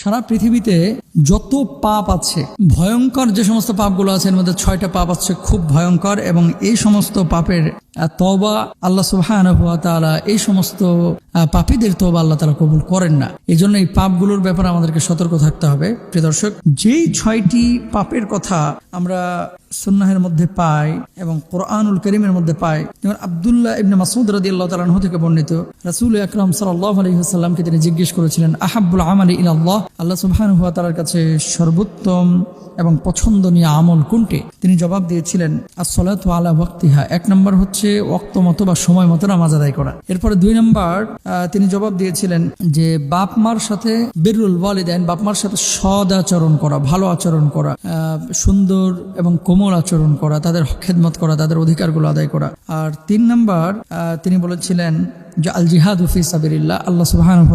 সারা পৃথিবীতে যত পাপ আছে, ভয়ঙ্কর যে সমস্ত পাপগুলো আছে, এর মধ্যে ছয়টা পাপ আছে, খুব ভয়ঙ্কর এবং এই সমস্ত পাপের তওবা আল্লাহ ওয়া এই সমস্ত পাপীদের তওবা আল্লাহ তাআলা কবুল করেন না। এই জন্য এই পাপগুলোর ব্যাপারে আমাদেরকে সতর্ক থাকতে হবে। প্রিয় দর্শক, যেই ছয়টি পাপের কথা আমরা সুন্নাহের মধ্যে পাই এবং কোরআনুল করিমের মধ্যে পাই, যেমন আবদুল্লাহ ইবনে মাসুদ রাদিয়াল্লাহু আল্লাহ আনহু থেকে বর্ণিত, রাসূল আকরাম সাল্লাল্লাহু আলাইহি ওয়াসাল্লামকে তিনি জিজ্ঞেস করেছিলেন, আহাব্বুল আমালি ইলাল্লাহ আল্লাহ সুবহানাহু ওয়া তাআলার কাছে সর্বোত্তম এবং পছন্দনীয় আমল কোনটি? তিনি জবাব দিয়েছিলেন, আসসালাতু আলা ওয়াক্তিহা। এক নম্বর হচ্ছে ওয়াক্ত মতো বা সময় মতো নামাজ আদায় করা। এরপরে দুই নম্বর তিনি জবাব দিয়েছিলেন যে বাপ মার সাথে বিরুল ওয়ালিদাইন, বাপ মার সাথে সদ আচরণ করা, ভালো আচরণ করা সুন্দর এবং কোমল আচরণ করা, তাদের খেদমত করা, তাদের অধিকারগুলো আদায় করা। আর তিন নম্বর তিনি বলেছিলেন যে আল জিহাদ হুফি সাবিরিল্লাহ আল্লাহ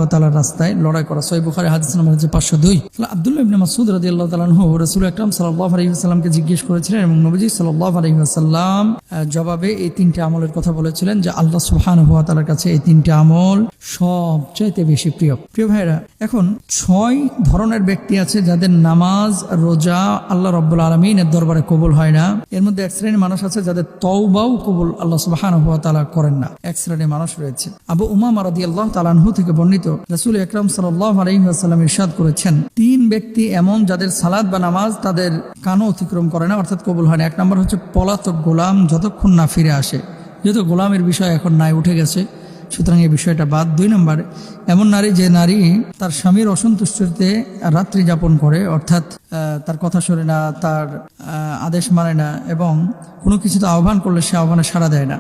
তাআলার রাস্তায় লড়াই করা। সহিহ বুখারি হাদিস হচ্ছে 502 তাহলে আব্দুল্লাহ ইবনে মাসুদ রাজি আল্লাহ আনহু রসুল আকরাম সাল্লাহ আলাইহি ওয়াসাল্লামকে জিজ্ঞেস করেছিলেন এবং নবীজি সাল্লাহ আহ, জবাবে এই তিনটি আমলের কথা বলেছিলেন যে আল্লাহ সুবহানাহু ওয়া তালার কাছে এই তিনটি আমল সবচাইতে বেশি প্রিয়। প্রিয় ভাইরা এখন ছয় ধরনের ব্যক্তি আছে যাদের নামাজ, রোজা আল্লাহ রব্বুল আলমিনের দরবারে কবুল হয় না। এর মধ্যে এক শ্রেণির মানুষ আছে যাদের তওবাও কবুল আল্লাহ সুবহানাহু ওয়া তাআলা করেন না। এক শ্রেণির মানুষ রয়েছে। আবু উমা রাদিয়াল্লাহু আল্লাহ আনহু থেকে বর্ণিত রাসূল আকরাম সাল্লাল্লাহু আলাইহি ওয়াসাল্লাম ইরশাদ করেছেন, তিন ব্যক্তি এমন যাদের সালাদ বা নামাজ তাদের কানও অতিক্রম করে না, অর্থাৎ কবুল হয় না। এক নম্বর হচ্ছে পলাতক গোলাম, যতক্ষণ না ফিরে আসে। যেহেতু গোলামের বিষয় এখন নাই, উঠে গেছে। সুতরাং এই বিষয়টা বাদ। দুই নম্বর, এমন নারী, যে নারী তার স্বামীর অসন্তুষ্টিতে রাত্রি যাপন করে, অর্থাৎ তার কথা শোনে না, তার আদেশ মানে না, এবং কোনো কিছুতে আহ্বান করলে সে আহ্বানে সাড়া দেয় না।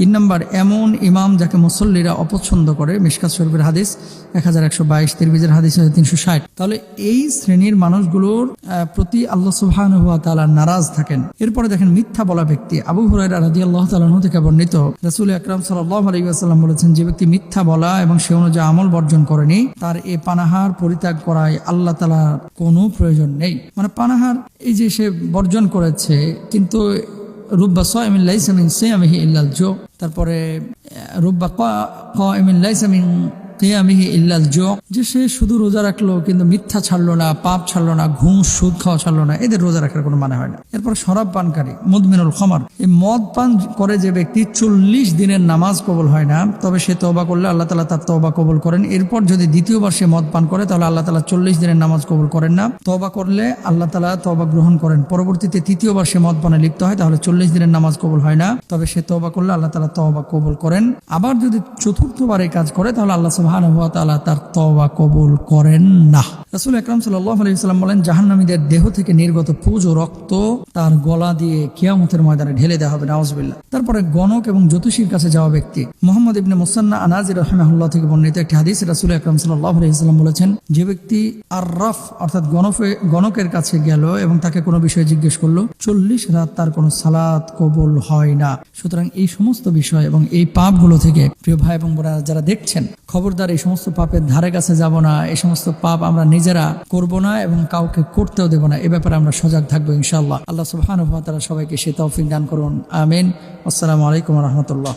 তিন নম্বর, এমন ইমাম যাকে মুসল্লিরা অপছন্দ করে, মিশকাত শরীফের হাদিস এক হাজার একশো বাইশ তিরবিজের হাদিস হচ্ছে তিনশো ষাট। তাহলে এই শ্রেণির মানুষগুলোর প্রতি আল্লাহ সুবহান হুয়া তালা নারাজ থাকেন। এরপরে দেখেন মিথ্যা বলা ব্যক্তি। আবু হুরাইরা রাজি আল্লাহ তালাহ থেকে বর্ণিত, রাসুল আকরাম সাল্লাহ আলাইসাল্লাম বলেছেন, যে ব্যক্তি মিথ্যা বলা এবং সে অনুযায়ী আমল বর্জন করেনি, তার এ পানাহার পরিত্যাগ করায় আল্লাহ তালার কোনো প্রয়োজন নেই। মানে পানাহার, এই যে সে বর্জন করেছে, কিন্তু রুব্বা সাইমিন লাইসা মিন সিয়ামিহি ইল্লাল জো তারপরে আহ, রুব্বা কাইমিন লাইসা মিন কিয়ামিহি ইল্লাল জো যে সে শুধু রোজা রাখল, কিন্তু মিথ্যা ছাড়লো না, পাপ ছাড়লো না, ঘুম, সুদ খাওয়া ছাড়লো না, এদের রোজা রাখার কোনো মানে হয় না। এরপর শরাব পানকারী, মুদমিনুল খমার, এই মদ পান করে যে ব্যক্তি চল্লিশ দিনের নামাজ কবল হয় না, তবে সে তওবা করলে আল্লাহ তালা তার তওবা কবল করেন। এরপর যদি দ্বিতীয়বার সে মদ পান করে, তাহলে আল্লাহ তালা চল্লিশ দিনের নামাজ কবল করেন না। তবা করলে আল্লাহ তালা তওবা গ্রহণ করেন। পরবর্তীতে তৃতীয়বার সে মদ পানে লিপ্ত হয়, তাহলে চল্লিশ দিনের নামাজ কবুল হয় না। তবে সে তবা করলে আল্লাহ তালা তওবা কবল করেন। আবার যদি চতুর্থবার এই কাজ করে, তাহলে আল্লাহ তাআলা তার তবা কবুল করেন না। রাসূল আকরাম সাল্লাম বলেন, জাহান্নামীদের দেহ থেকে নির্গত পুজ ও রক্ত তার গলা দিয়ে কিয়ামতের ময়দানে ঢেলে দেওয়া হবে নাউজুবিল্লাহ তারপরে গণক এবং জ্যোতিষীর কাছে যাওয়া ব্যক্তি। মোহাম্মদ ইবনে মুসান্না আনাজির রহমাহুল্লাহ থেকে বর্ণিত একটি হাদিস রাসূল আকরাম সাল্লাম বলেছেন, যে ব্যক্তি আররাফ অর্থাৎ গণফে, গণকের কাছে গেল এবং তাকে কোনো বিষয়ে জিজ্ঞেস করল, চল্লিশ রাত তার কোনো সালাত কবুল হয় না। সুতরাং এই সমস্ত বিষয় এবং এই পাপগুলো থেকে, প্রিয় ভাই এবং বোনেরা যারা দেখছেন, খবরদার এই সমস্ত পাপের ধারে কাছে যাব না, এই সমস্ত পাপ আমরা নিজেরা করব না এবং কাউকে করতেও দেব না। এ ব্যাপারে আমরা সজাগ থাকব ইনশাল্লাহ আল্লাহ সুবাহ সবাইকে সে তৌফিক দান করুন। আমিন। আসসালামু আলাইকুম রহমতুল্লাহ।